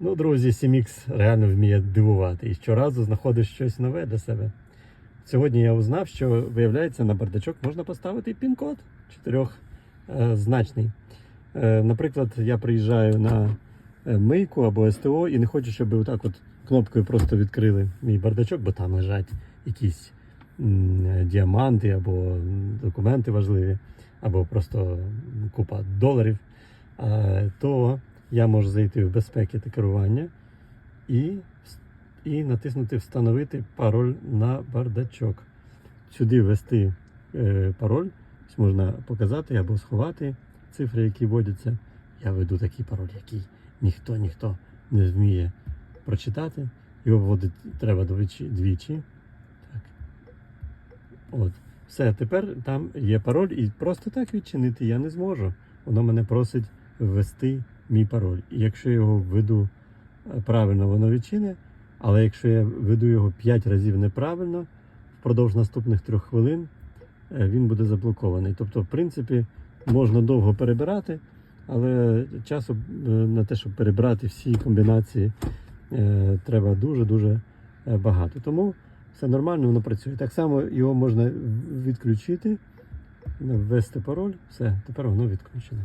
Ну, друзі, Sімікс реально вміє дивувати і щоразу знаходиш щось нове для себе. Сьогодні я узнав, що виявляється, на бардачок можна поставити пін-код чотирьохзначний. Е, Наприклад, я приїжджаю на е, мийку або СТО і не хочу, щоб отак от кнопкою просто відкрили мій бардачок, бо там лежать якісь е, діаманти або документи важливі, або просто купа доларів. Е, То я можу зайти в безпеки та керування і, і натиснути Встановити пароль на бардачок. Сюди ввести е, пароль, можна показати або сховати цифри, які вводяться. Я веду такий пароль, який ніхто ніхто не вміє прочитати. Його вводити треба двічі. двічі. Так. От. Все, тепер там є пароль, і просто так відчинити я не зможу. Воно мене просить ввести мій пароль. Якщо я його введу е, правильно, воно відчине. Але якщо я веду його 5 разів неправильно, впродовж наступних 3 хвилин е, він буде заблокований. Тобто, в принципі, можна довго перебирати, але часу е, на те, щоб перебрати всі комбінації, треба дуже-дуже багато. Тому все нормально, воно працює. Так само його можна відключити, ввести пароль, все, тепер воно відключено.